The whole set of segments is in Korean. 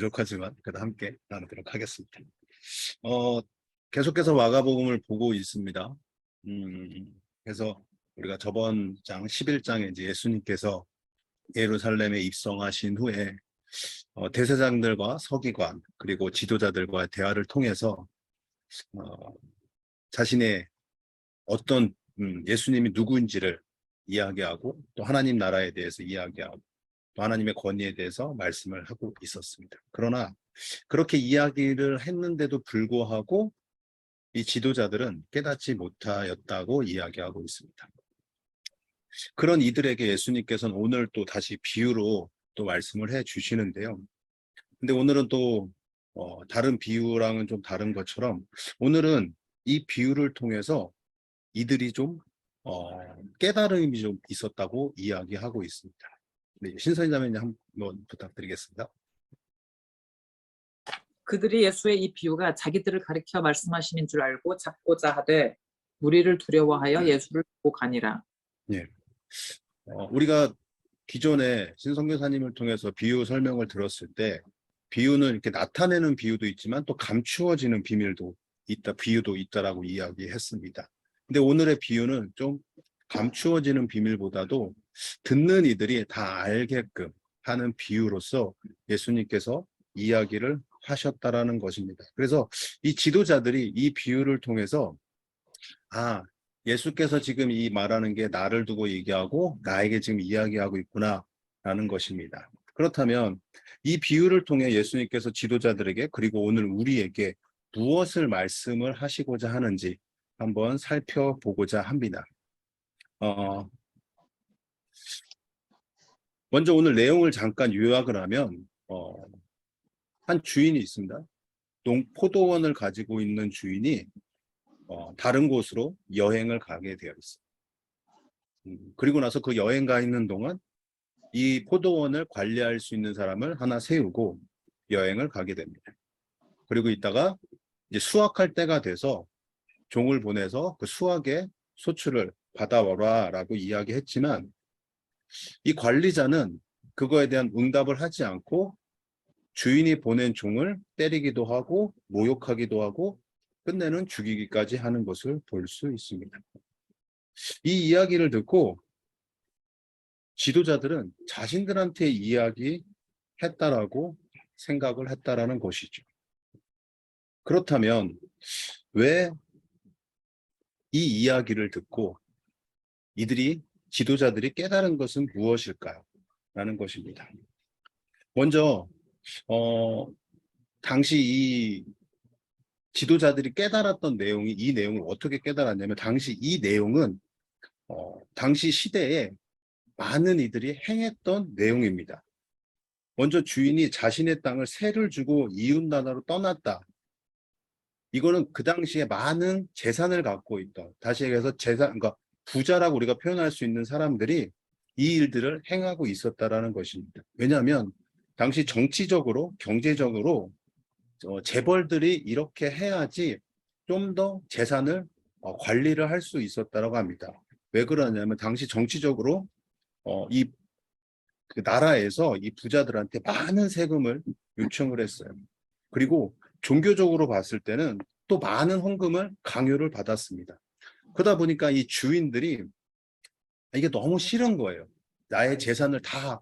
부족하지만 그래도 함께 나누도록 하겠습니다. 어, 계속해서 마가복음을 보고 있습니다. 음, 그래서 우리가 저번 장 11장에 이제 예수님께서 예루살렘에 입성하신 후에 어, 대세장들과 서기관 그리고 지도자들과 대화를 통해서 어, 자신의 어떤 음, 예수님이 누구인지를 이야기하고 또 하나님 나라에 대해서 이야기하고 또 하나님의 권위에 대해서 말씀을 하고 있었습니다. 그러나 그렇게 이야기를 했는데도 불구하고 이 지도자들은 깨닫지 못하였다고 이야기하고 있습니다. 그런 이들에게 예수님께서는 오늘 또 다시 비유로 또 말씀을 해 주시는데요. 근데 오늘은 또 어, 다른 비유랑은 좀 다른 것처럼 오늘은 이 비유를 통해서 이들이 좀 어, 깨달음이 좀 있었다고 이야기하고 있습니다. 네, 신선자매님 한번 부탁드리겠습니다. 그들이 예수의 이 비유가 자기들을 가리켜 말씀하시는 줄 알고 잡고자 하되 무리를 두려워하여 예수를 보고 가니라. 어, 우리가 기존에 신성교사님을 통해서 비유 설명을 들었을 때 비유는 이렇게 나타내는 비유도 있지만 또 감추어지는 비밀도 있다, 비유도 있다라고 이야기했습니다. 근데 오늘의 비유는 좀 감추어지는 비밀보다도 듣는 이들이 다 알게끔 하는 비유로서 예수님께서 이야기를 하셨다라는 것입니다. 그래서 이 지도자들이 이 비유를 통해서 아, 예수께서 지금 이 말하는 게 나를 두고 얘기하고 나에게 지금 이야기하고 있구나 라는 것입니다. 그렇다면 이 비유를 통해 예수님께서 지도자들에게 그리고 오늘 우리에게 무엇을 말씀을 하시고자 하는지 한번 살펴보고자 합니다. 어, 먼저 오늘 내용을 잠깐 요약을 하면 어, 한 주인이 있습니다. 농 포도원을 가지고 있는 주인이 어, 다른 곳으로 여행을 가게 되어 있어요. 음, 그리고 나서 그 여행 가 있는 동안 이 포도원을 관리할 수 있는 사람을 하나 세우고 여행을 가게 됩니다. 그리고 있다가 이제 수확할 때가 돼서 종을 보내서 그 수확의 소출을 받아와라 라고 이야기했지만 이 관리자는 그거에 대한 응답을 하지 않고 주인이 보낸 종을 때리기도 하고 모욕하기도 하고 끝내는 죽이기까지 하는 것을 볼 수 있습니다. 이 이야기를 듣고 지도자들은 자신들한테 이야기했다라고 생각을 했다라는 것이죠. 그렇다면 왜 이 이야기를 듣고 이들이 지도자들이 깨달은 것은 무엇일까요? 라는 것입니다. 먼저 어 당시 이 지도자들이 깨달았던 내용이 이 내용을 어떻게 깨달았냐면 당시 이 내용은 어, 당시 시대에 많은 이들이 행했던 내용입니다. 먼저 주인이 자신의 땅을 세를 주고 이웃 나라로 떠났다. 이거는 그 당시에 많은 재산을 갖고 있던 다시 얘기해서 재산 그러니까 부자라고 우리가 표현할 수 있는 사람들이 이 일들을 행하고 있었다라는 것입니다. 왜냐하면 당시 정치적으로 경제적으로 어, 재벌들이 이렇게 해야지 좀 더 재산을 어, 관리를 할 수 있었다라고 합니다. 왜 그러냐면 당시 정치적으로 어, 이그 나라에서 이 부자들한테 많은 세금을 요청을 했어요. 그리고 종교적으로 봤을 때는 또 많은 헌금을 강요를 받았습니다. 그러다 보니까 이 주인들이 이게 너무 싫은 거예요. 나의 재산을 다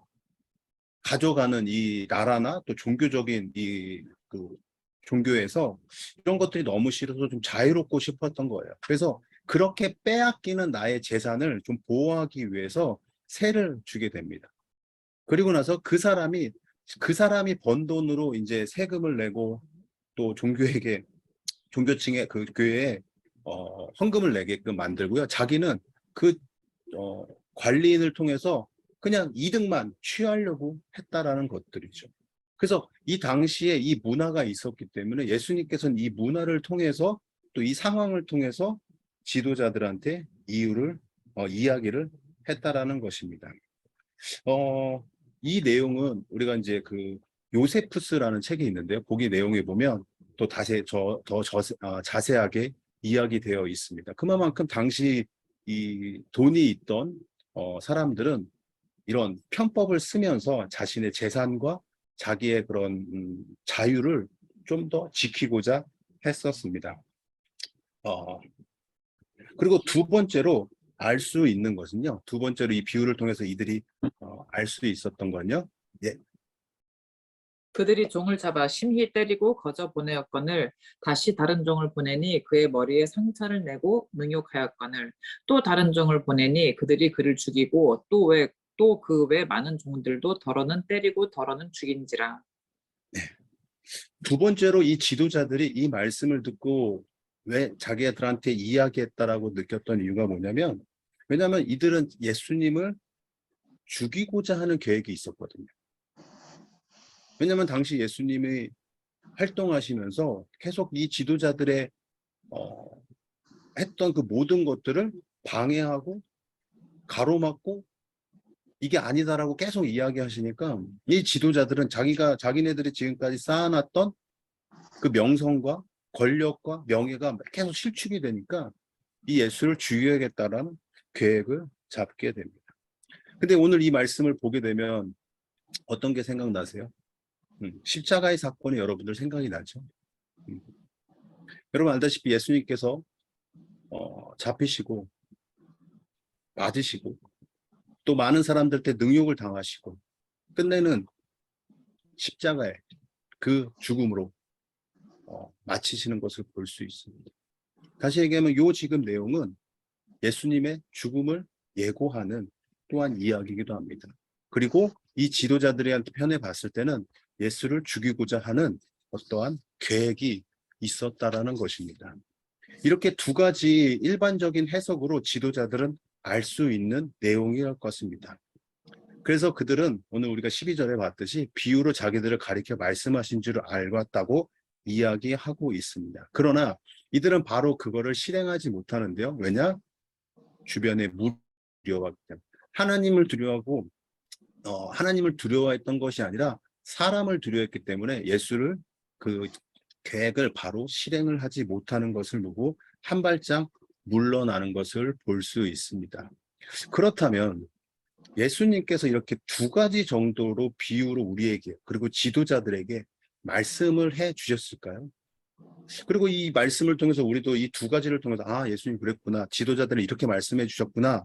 가져가는 이 나라나 또 종교적인 이 그 종교에서 이런 것들이 너무 싫어서 좀 자유롭고 싶었던 거예요. 그래서 그렇게 빼앗기는 나의 재산을 좀 보호하기 위해서 세를 주게 됩니다. 그리고 나서 그 사람이 그 사람이 번 돈으로 이제 세금을 내고 또 종교에게 종교층의 그 교회에 어, 헌금을 내게끔 만들고요. 자기는 그 어, 관리인을 통해서 그냥 이득만 취하려고 했다라는 것들이죠. 그래서 이 당시에 이 문화가 있었기 때문에 예수님께서는 이 문화를 통해서 또 이 상황을 통해서 지도자들한테 이유를 어, 이야기를 했다라는 것입니다. 어, 이 내용은 우리가 이제 그 요세푸스라는 책이 있는데요. 거기 내용에 보면 또 다시 저, 더 저, 어, 자세하게 이야기되어 있습니다. 그만큼 당시 이 돈이 있던 어, 사람들은 이런 편법을 쓰면서 자신의 재산과 자기의 그런 음, 자유를 좀 더 지키고자 했었습니다. 어, 그리고 두 번째로 알 수 있는 것은요. 두 번째로 이 비유를 통해서 이들이 어, 알수 있었던 건요. 그들이 종을 잡아 심히 때리고 거저 보내었거늘 다시 다른 종을 보내니 그의 머리에 상처를 내고 능욕하였거늘. 또 다른 종을 보내니 그들이 그를 죽이고 또 왜 또 그 외 많은 종들도 덜어는 때리고 덜어는 죽인지라. 두 번째로 이 지도자들이 이 말씀을 듣고 왜 자기들한테 이야기했다라고 느꼈던 이유가 뭐냐면 왜냐하면 이들은 예수님을 죽이고자 하는 계획이 있었거든요. 왜냐하면 당시 예수님이 활동하시면서 계속 이 지도자들의 어, 했던 그 모든 것들을 방해하고 가로막고 이게 아니다라고 계속 이야기하시니까 이 지도자들은 자기가 자기네들이 지금까지 쌓아놨던 그 명성과 권력과 명예가 계속 실축이 되니까 이 예수를 죽여야겠다라는 계획을 잡게 됩니다. 근데 오늘 이 말씀을 보게 되면 어떤 게 생각나세요? 음, 십자가의 사건이 여러분들 생각이 나죠? 음. 여러분 알다시피 예수님께서 어, 잡히시고 맞으시고 또 많은 사람들한테 능욕을 당하시고 끝내는 십자가의 그 죽음으로 어, 마치시는 것을 볼 수 있습니다. 다시 얘기하면 요 지금 내용은 예수님의 죽음을 예고하는 또한 이야기이기도 합니다. 그리고 이 지도자들한테 편에 봤을 때는 예수를 죽이고자 하는 어떠한 계획이 있었다라는 것입니다. 이렇게 두 가지 일반적인 해석으로 지도자들은 알 수 있는 내용이었 것입니다. 그래서 그들은 오늘 우리가 12절에 봤듯이 비유로 자기들을 가리켜 말씀하신 줄을 알았다고 이야기하고 있습니다. 그러나 이들은 바로 그거를 실행하지 못하는데요. 왜냐? 주변에 무려워하기 때문에. 하나님을 두려워하고 어, 하나님을 두려워했던 것이 아니라 사람을 두려워했기 때문에 예수를 그 계획을 바로 실행을 하지 못하는 것을 보고 한 발짝 물러나는 것을 볼 수 있습니다. 그렇다면 예수님께서 이렇게 두 가지 정도로 비유로 우리에게 그리고 지도자들에게 말씀을 해 주셨을까요? 그리고 이 말씀을 통해서 우리도 이 두 가지를 통해서 아 예수님 그랬구나 지도자들은 이렇게 말씀해 주셨구나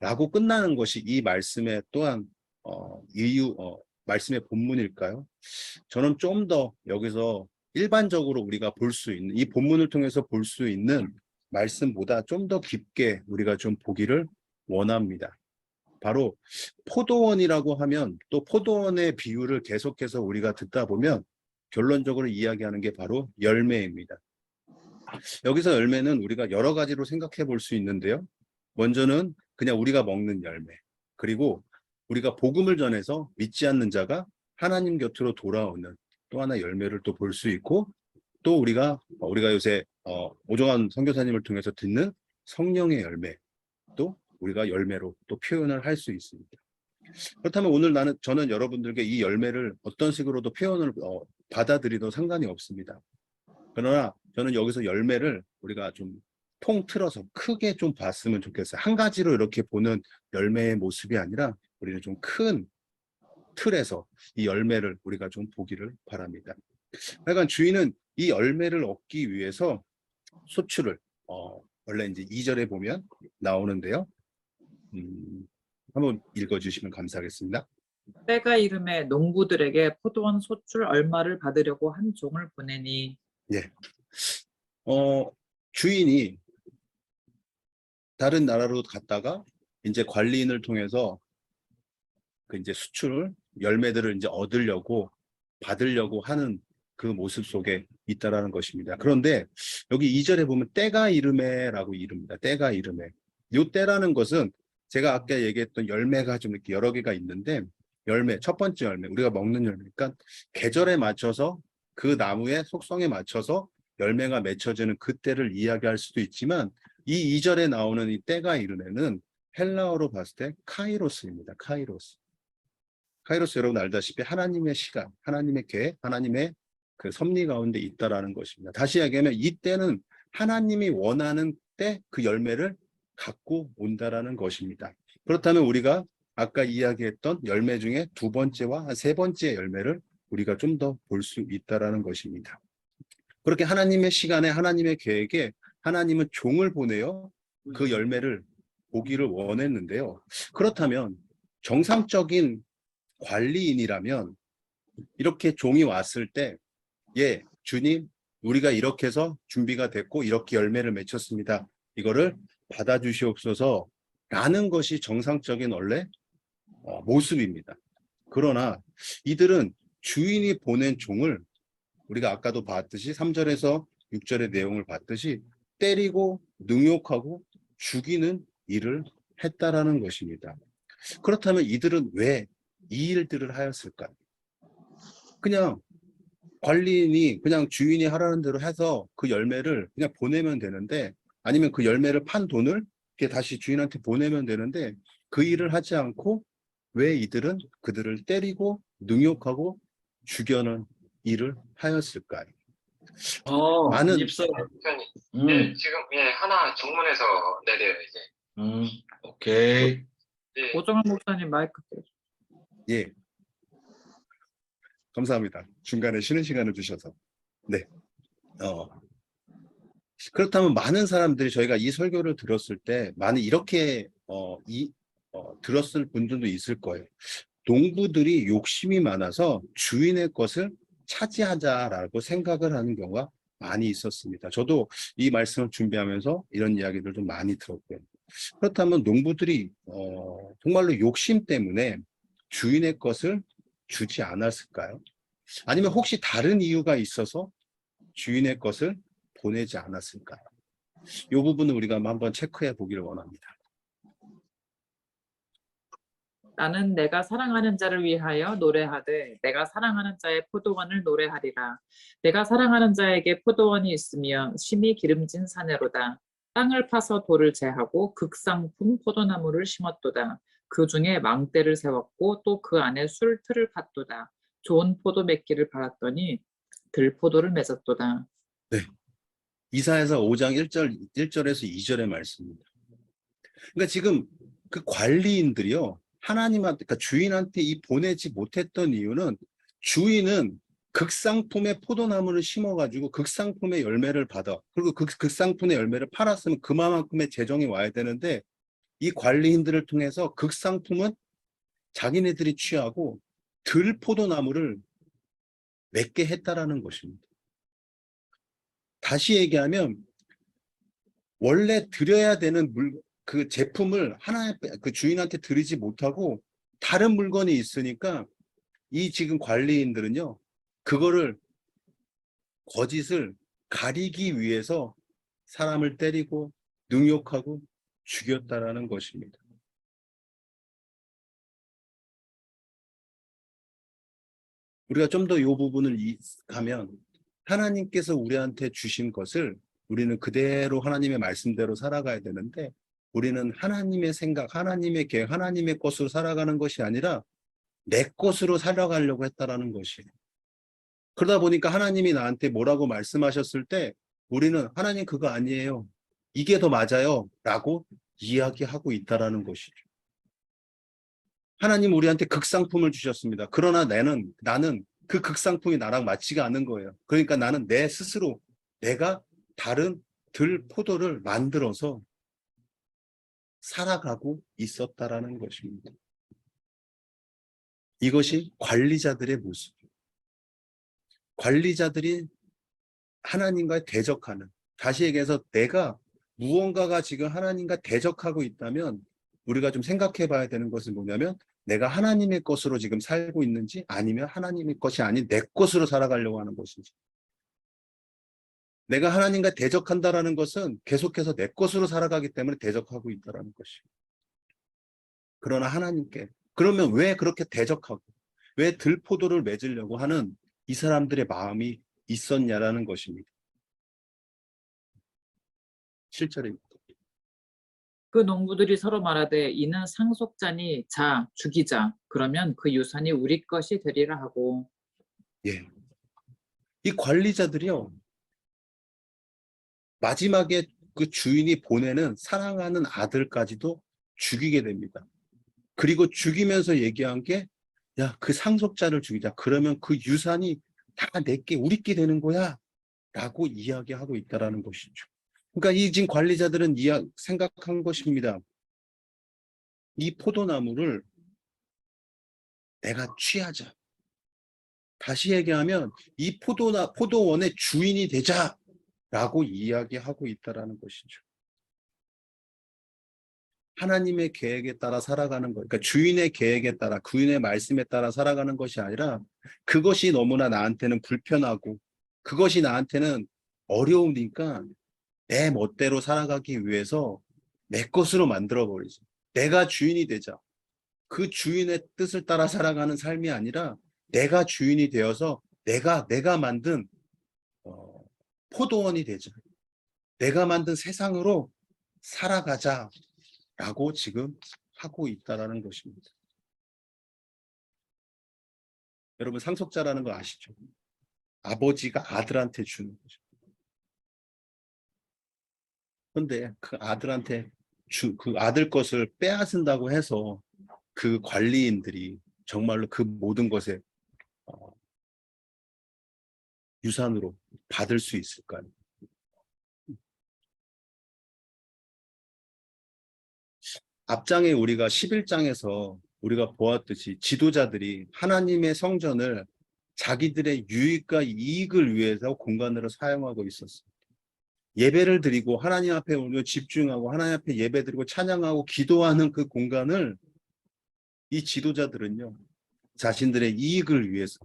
라고 끝나는 것이 이 말씀의 또한 어, 이유 어, 말씀의 본문일까요? 저는 좀 더 여기서 일반적으로 우리가 볼 수 있는 이 본문을 통해서 볼 수 있는 말씀보다 좀 더 깊게 우리가 좀 보기를 원합니다. 바로 포도원이라고 하면 또 포도원의 비유를 계속해서 우리가 듣다 보면 결론적으로 이야기하는 게 바로 열매입니다. 여기서 열매는 우리가 여러 가지로 생각해 볼 수 있는데요. 먼저는 그냥 우리가 먹는 열매. 그리고 우리가 복음을 전해서 믿지 않는 자가 하나님 곁으로 돌아오는 또 하나 열매를 또 볼 수 있고 또 우리가 우리가 요새 어, 오종환 선교사님을 통해서 듣는 성령의 열매 또 우리가 열매로 또 표현을 할 수 있습니다. 그렇다면 오늘 나는 저는 여러분들께 이 열매를 어떤 식으로도 표현을 어, 받아들이도 상관이 없습니다. 그러나 저는 여기서 열매를 우리가 좀 통틀어서 크게 좀 봤으면 좋겠어요. 한 가지로 이렇게 보는 열매의 모습이 아니라 우리는 좀 큰 틀에서 이 열매를 우리가 좀 보기를 바랍니다. 하여간 주인은 이 열매를 얻기 위해서 소출을 어, 원래 이제 2절에 보면 나오는데요. 음, 한번 읽어주시면 감사하겠습니다. 때가 이름에 농부들에게 포도원 소출 얼마를 받으려고 한 종을 보내니 어, 주인이 다른 나라로 갔다가 이제 관리인을 통해서 그 이제 수출 열매들을 이제 얻으려고 받으려고 하는 그 모습 속에 있다라는 것입니다. 그런데 여기 2절에 보면 때가 이름에라고 이릅니다. 때가 이름에. 요 때라는 것은 제가 아까 얘기했던 열매가 좀 이렇게 여러 개가 있는데 열매 첫 번째 열매 우리가 먹는 열매 그러니까 계절에 맞춰서 그 나무의 속성에 맞춰서 열매가 맺혀지는 그 때를 이야기할 수도 있지만 이 2절에 나오는 이 때가 이름에는 헬라어로 봤을 때 카이로스입니다. 카이로스. 카이로스 여러분 알다시피 하나님의 시간, 하나님의 계획, 하나님의 그 섭리 가운데 있다라는 것입니다. 다시 이야기하면 이 때는 하나님이 원하는 때 그 열매를 갖고 온다라는 것입니다. 그렇다면 우리가 아까 이야기했던 열매 중에 두 번째와 세 번째 열매를 우리가 좀 더 볼 수 있다라는 것입니다. 그렇게 하나님의 시간에 하나님의 계획에 하나님은 종을 보내어 그 열매를 보기를 원했는데요. 그렇다면 정상적인 관리인이라면 이렇게 종이 왔을 때, 예, 주님, 우리가 이렇게 해서 준비가 됐고 이렇게 열매를 맺혔습니다. 이거를 받아주시옵소서 라는 것이 정상적인 원래 어, 모습입니다. 그러나 이들은 주인이 보낸 종을 우리가 아까도 봤듯이 3절에서 6절의 내용을 봤듯이 때리고 능욕하고 죽이는 일을 했다라는 것입니다. 그렇다면 이들은 왜 이 일들을 하였을까요? 그냥 관리인이 그냥 주인이 하라는 대로 해서 그 열매를 그냥 보내면 되는데 아니면 그 열매를 판 돈을 다시 주인한테 보내면 되는데 그 일을 하지 않고 왜 이들은 그들을 때리고 능욕하고 죽여는 일을 하였을까요? 어, 많은- 입사. 음, 네, 지금 예 하나 정문에서 내려요 이제. 음, 오케이. 예, 오정환 목사님 마이크 켜줘. 예. 감사합니다. 중간에 쉬는 시간을 주셔서. 네. 어. 그렇다면 많은 사람들이 저희가 이 설교를 들었을 때 많이 이렇게 어, 이 어, 들었을 분들도 있을 거예요. 농부들이 욕심이 많아서 주인의 것을 차지하자라고 생각을 하는 경우가 많이 있었습니다. 저도 이 말씀을 준비하면서 이런 이야기를 좀 많이 들었고요. 그렇다면 농부들이 어, 정말로 욕심 때문에 주인의 것을 주지 않았을까요? 아니면 혹시 다른 이유가 있어서 주인의 것을 보내지 않았을까요? 이 부분은 우리가 한번 체크해 보기를 원합니다. 나는 내가 사랑하는 자를 위하여 노래하되 내가 사랑하는 자의 포도원을 노래하리라. 내가 사랑하는 자에게 포도원이 있으며 심히 기름진 사내로다. 땅을 파서 돌을 제하고 극상품 포도나무를 심었도다. 그 중에 망대를 세웠고 또 그 안에 술틀을 팠도다. 좋은 포도 맺기를 바랐더니 들포도를 맺었도다. 이사에서 5장 1절, 1절에서 2절의 말씀입니다. 그러니까 지금 그 관리인들이요, 하나님한테, 그러니까 주인한테 이 보내지 못했던 이유는 주인은 극상품의 포도나무를 심어가지고 극상품의 열매를 받아. 그리고 그 극상품의 열매를 팔았으면 그만큼의 재정이 와야 되는데 이 관리인들을 통해서 극상품은 자기네들이 취하고 들 포도나무를 맺게 했다라는 것입니다. 다시 얘기하면 원래 드려야 되는 물, 그 제품을 하나 그 주인한테 드리지 못하고 다른 물건이 있으니까 이 지금 관리인들은요 그거를 거짓을 가리기 위해서 사람을 때리고 능욕하고 죽였다라는 것입니다. 우리가 좀 더 이 부분을 이- 가면 하나님께서 우리한테 주신 것을 우리는 그대로 하나님의 말씀대로 살아가야 되는데 우리는 하나님의 생각, 하나님의 계획, 하나님의 것으로 살아가는 것이 아니라 내 것으로 살아가려고 했다라는 것이에요. 그러다 보니까 하나님이 나한테 뭐라고 말씀하셨을 때 우리는 하나님 그거 아니에요. 이게 더 맞아요. 라고 이야기하고 있다라는 것이죠. 하나님 우리한테 극상품을 주셨습니다. 그러나 나는, 나는 그 극상품이 나랑 맞지가 않은 거예요. 그러니까 나는 내 스스로 내가 다른 들 포도를 만들어서 살아가고 있었다라는 것입니다. 이것이 관리자들의 모습. 관리자들이 하나님과 대적하는, 다시 얘기해서 내가 무언가가 지금 하나님과 대적하고 있다면 우리가 좀 생각해 봐야 되는 것은 뭐냐면 내가 하나님의 것으로 지금 살고 있는지 아니면 하나님의 것이 아닌 내 것으로 살아가려고 하는 것인지. 내가 하나님과 대적한다라는 것은 계속해서 내 것으로 살아가기 때문에 대적하고 있다라는 것이에요. 그러나 하나님께 그러면 왜 그렇게 대적하고 왜 들포도를 맺으려고 하는 이 사람들의 마음이 있었냐라는 것입니다. 실절입니다. 그 농부들이 서로 말하되 이는 상속자니 자 죽이자 그러면 그 유산이 우리 것이 되리라 하고 예. 이 관리자들이요. 마지막에 그 주인이 보내는 사랑하는 아들까지도 죽이게 됩니다. 그리고 죽이면서 얘기한 게 야, 그 상속자를 죽이자. 그러면 그 유산이 다 내게, 우리께 되는 거야. 라고 이야기하고 있다라는 것이죠. 그러니까 이 지금 관리자들은 이야, 생각한 것입니다. 이 포도나무를 내가 취하자. 다시 얘기하면 이 포도나, 포도원의 주인이 되자. 라고 이야기하고 있다라는 것이죠. 하나님의 계획에 따라 살아가는 거, 그러니까 주인의 계획에 따라, 주인의 말씀에 따라 살아가는 것이 아니라 그것이 너무나 나한테는 불편하고 그것이 나한테는 어려우니까 내 멋대로 살아가기 위해서 내 것으로 만들어 버리죠. 내가 주인이 되자. 그 주인의 뜻을 따라 살아가는 삶이 아니라 내가 주인이 되어서 내가 내가 만든 어, 포도원이 되자. 내가 만든 세상으로 살아가자 라고 지금 하고 있다라는 것입니다. 여러분 상속자라는 거 아시죠? 아버지가 아들한테 주는 거죠. 그런데 그 아들한테 주, 그 아들 것을 빼앗은다고 해서 그 관리인들이 정말로 그 모든 것에 어, 유산으로 받을 수 있을까요? 앞장에 우리가 11장에서 우리가 보았듯이 지도자들이 하나님의 성전을 자기들의 유익과 이익을 위해서 공간으로 사용하고 있었어요. 예배를 드리고 하나님 앞에 우리가 집중하고 하나님 앞에 예배 드리고 찬양하고 기도하는 그 공간을 이 지도자들은요. 자신들의 이익을 위해서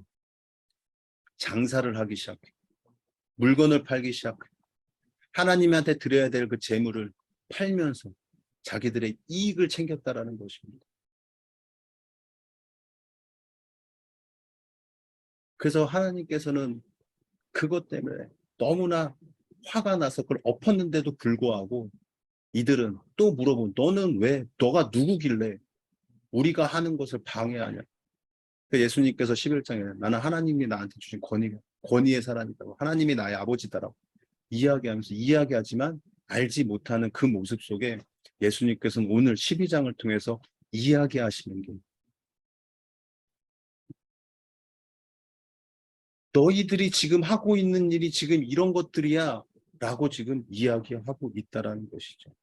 장사를 하기 시작해. 물건을 팔기 시작해. 하나님한테 드려야 될 그 재물을 팔면서 자기들의 이익을 챙겼다라는 것입니다. 그래서 하나님께서는 그것 때문에 너무나 화가 나서 그걸 엎었는데도 불구하고 이들은 또 물어본 너는 왜? 너가 누구길래? 우리가 하는 것을 방해하냐? 그 예수님께서 11장에 나는 하나님이 나한테 주신 권위, 권위의 사람이다고 하나님이 나의 아버지다라고 이야기하면서 이야기하지만 알지 못하는 그 모습 속에 예수님께서는 오늘 12장을 통해서 이야기하시는 게 너희들이 지금 하고 있는 일이 지금 이런 것들이야 라고 지금 이야기하고 있다라는 것이죠.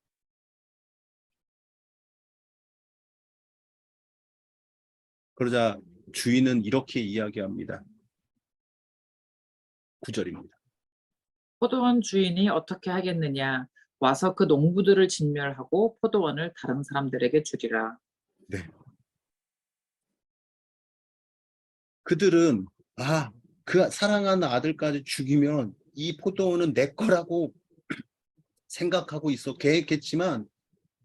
그러자 주인은 이렇게 이야기합니다. 9절입니다. 포도원 주인이 어떻게 하겠느냐? 와서 그 농부들을 진멸하고 포도원을 다른 사람들에게 주리라. 그들은 아, 그 사랑하는 아들까지 죽이면 이 포도원은 내 거라고 생각하고 계획했지만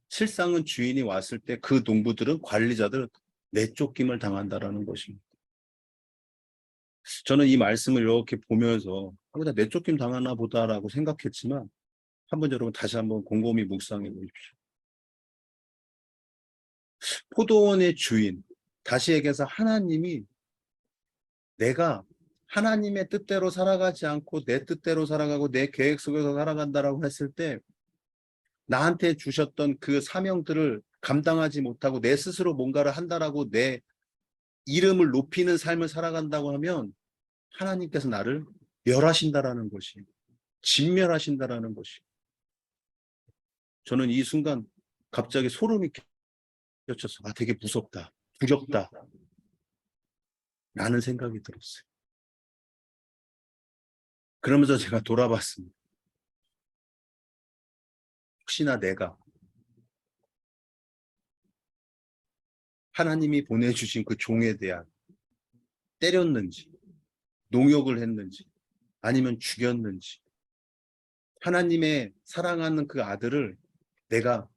실상은 주인이 왔을 때 그 농부들은 관리자들 내쫓김을 당한다라는 것입니다. 저는 이 말씀을 이렇게 보면서 아, 그냥 내쫓김 당하나 보다라고 생각했지만 한번 여러분 다시 한번 곰곰이 묵상해 보십시오. 포도원의 주인, 다시 얘기해서 하나님이 내가 하나님의 뜻대로 살아가지 않고 내 뜻대로 살아가고 내 계획 속에서 살아간다라고 했을 때 나한테 주셨던 그 사명들을 감당하지 못하고 내 스스로 뭔가를 한다라고 내 이름을 높이는 삶을 살아간다고 하면 하나님께서 나를 멸하신다라는 것이 진멸하신다라는 것이 저는 이 순간 갑자기 소름이 끼쳤어. 아, 되게 무섭다. 두렵다. 라는 생각이 들었어요. 그러면서 제가 돌아봤습니다. 혹시나 내가 하나님이 보내주신 그 종에 대한 때렸는지, 농욕을 했는지, 아니면 죽였는지, 하나님의 사랑하는 그 아들을 내가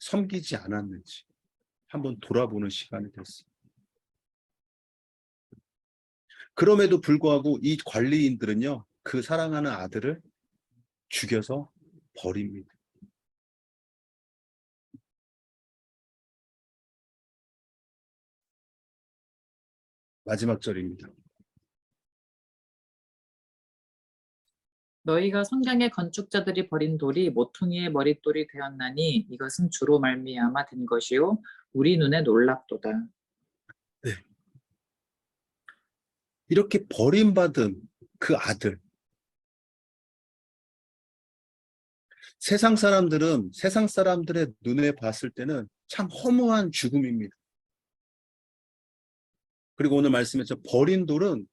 섬기지 않았는지 한번 돌아보는 시간이 됐어요. 그럼에도 불구하고 이 관리인들은요, 그 사랑하는 아들을 죽여서 버립니다. 마지막 절입니다. 너희가 성경의 건축자들이 버린 돌이 모퉁이의 머릿돌이 되었나니 이것은 주로 말미암아 된 것이요 우리 눈에 놀랍도다. 이렇게 버림받은 그 아들. 세상 사람들은 세상 사람들의 눈에 봤을 때는 참 허무한 죽음입니다. 그리고 오늘 말씀했죠. 버린 돌은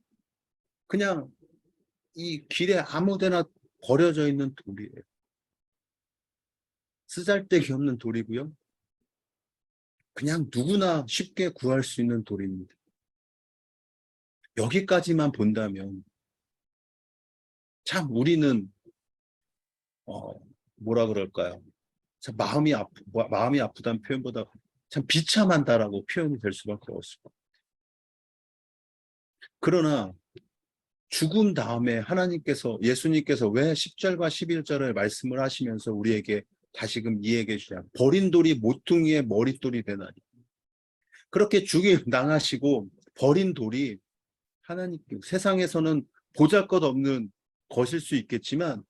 그냥 이 길에 아무데나 버려져 있는 돌이에요. 쓰잘데기 없는 돌이고요. 그냥 누구나 쉽게 구할 수 있는 돌입니다. 여기까지만 본다면 참 우리는 어 뭐라 그럴까요? 참 마음이 아프 마- 마음이 아프다는 표현보다 참 비참한다라고 표현이 될 수밖에 없습니다. 그러나 죽음 다음에 하나님께서 예수님께서 왜 10절과 11절을 말씀을 하시면서 우리에게 다시금 이해해 주냐 버린 돌이 모퉁이의 머릿돌이 되나니 그렇게 죽임 당하시고 버린 돌이 하나님께 세상에서는 보잘것없는 것일 수 있겠지만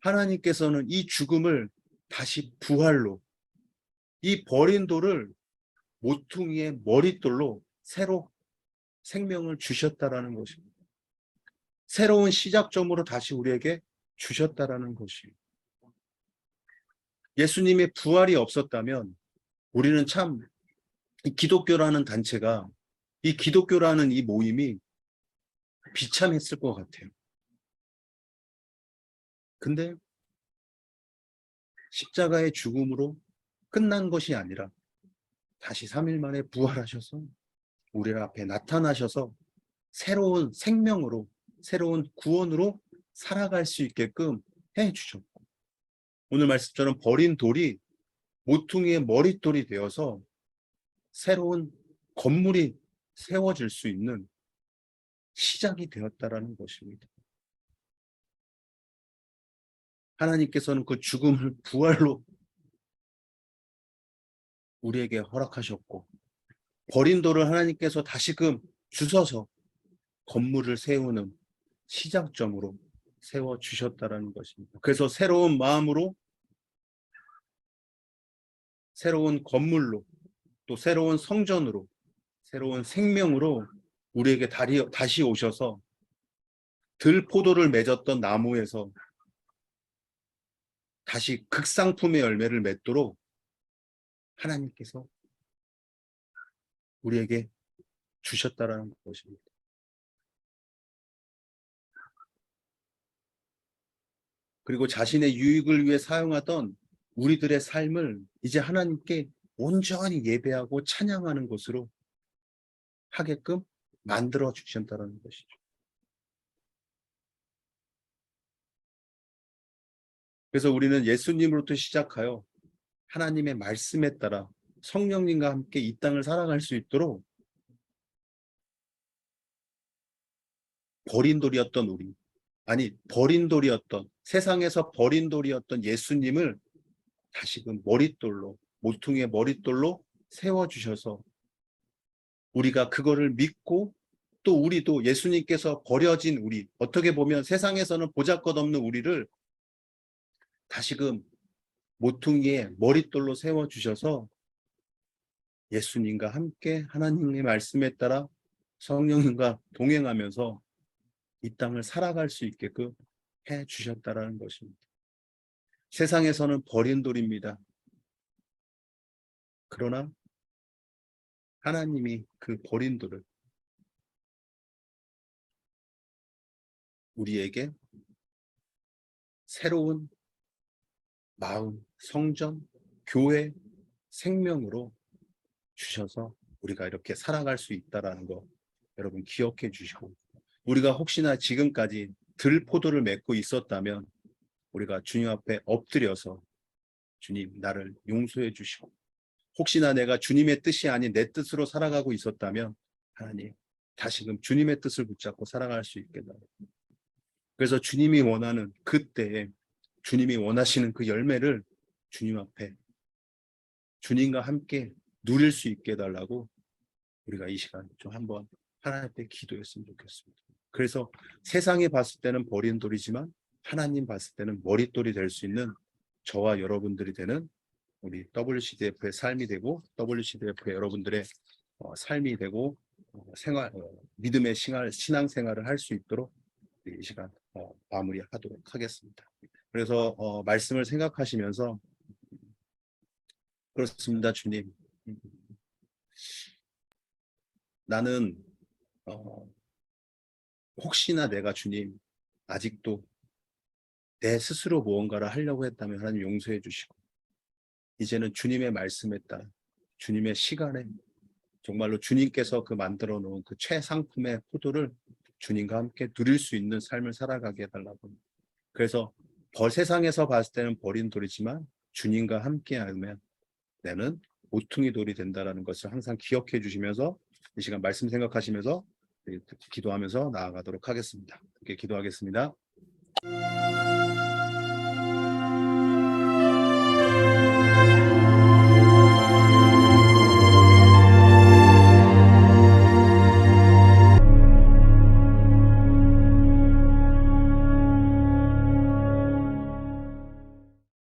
하나님께서는 이 죽음을 다시 부활로 이 버린 돌을 모퉁이의 머릿돌로 새로 생명을 주셨다라는 것입니다. 새로운 시작점으로 다시 우리에게 주셨다라는 것입니다. 예수님의 부활이 없었다면 우리는 참이 기독교라는 단체가 이 기독교라는 이 모임이 비참했을 것 같아요. 근데 십자가의 죽음으로 끝난 것이 아니라 다시 3일 만에 부활하셔서 우리 앞에 나타나셔서 새로운 생명으로 새로운 구원으로 살아갈 수 있게끔 해 주셨고 오늘 말씀처럼 버린 돌이 모퉁이의 머릿돌이 되어서 새로운 건물이 세워질 수 있는 시작이 되었다라는 것입니다. 하나님께서는 그 죽음을 부활로 우리에게 허락하셨고 버린 돌을 하나님께서 다시금 주셔서 건물을 세우는 시작점으로 세워 주셨다라는 것입니다. 그래서 새로운 마음으로 새로운 건물로 또 새로운 성전으로 새로운 생명으로 우리에게 다시 오셔서 들포도를 맺었던 나무에서 다시 극상품의 열매를 맺도록 하나님께서 우리에게 주셨다라는 것입니다. 그리고 자신의 유익을 위해 사용하던 우리들의 삶을 이제 하나님께 온전히 예배하고 찬양하는 것으로 하게끔 만들어 주셨다는 것이죠. 그래서 우리는 예수님으로부터 시작하여 하나님의 말씀에 따라 성령님과 함께 이 땅을 살아갈 수 있도록 버린 돌이었던 우리, 아니 버린 돌이었던 세상에서 버린 돌이었던 예수님을 다시금 머릿돌로 모퉁이의 머릿돌로 세워주셔서 우리가 그거를 믿고 또 우리도 예수님께서 버려진 우리 어떻게 보면 세상에서는 보잘것없는 우리를 다시금 모퉁이의 머릿돌로 세워주셔서 예수님과 함께 하나님의 말씀에 따라 성령님과 동행하면서 이 땅을 살아갈 수 있게끔 해 주셨다라는 것입니다. 세상에서는 버린 돌입니다. 그러나 하나님이 그 버린 돌을 우리에게 새로운 마음, 성전, 교회, 생명으로 주셔서 우리가 이렇게 살아갈 수 있다라는 거 여러분 기억해 주시고 우리가 혹시나 지금까지 들포도를 맺고 있었다면 우리가 주님 앞에 엎드려서 주님 나를 용서해 주시고 혹시나 내가 주님의 뜻이 아닌 내 뜻으로 살아가고 있었다면 하나님 다시금 주님의 뜻을 붙잡고 살아갈 수 달라. 그래서 주님이 원하는 그때에 주님이 원하시는 그 열매를 주님 앞에 주님과 함께 누릴 수 있게 해달라고 우리가 이 시간 좀 한번 하나님 앞에 기도했으면 좋겠습니다. 그래서 세상에 봤을 때는 버린 돌이지만 하나님 봤을 때는 머릿돌이 될 수 있는 저와 여러분들이 되는 우리 WCDF의 삶이 되고 WCDF의 여러분들의 어, 삶이 되고 어, 생활, 어, 믿음의 신앙, 신앙생활을 할 수 있도록 이 시간 어, 마무리하도록 하겠습니다. 그래서 어, 말씀을 생각하시면서 그렇습니다, 주님. 나는 어, 혹시나 내가 주님 아직도 내 스스로 무언가를 하려고 했다면 하나님 용서해 주시고 이제는 주님의 말씀에 따라 주님의 시간에 정말로 주님께서 그 만들어 놓은 그 최상품의 포도를 주님과 함께 누릴 수 있는 삶을 살아가게 해달라고. 그래서 벌 세상에서 봤을 때는 버린 돌이지만 주님과 함께 하면 나는 모퉁이 돌이 된다라는 것을 항상 기억해 주시면서 이 시간 말씀 생각하시면서 기도하면서 나아가도록 하겠습니다. 함께 기도하겠습니다.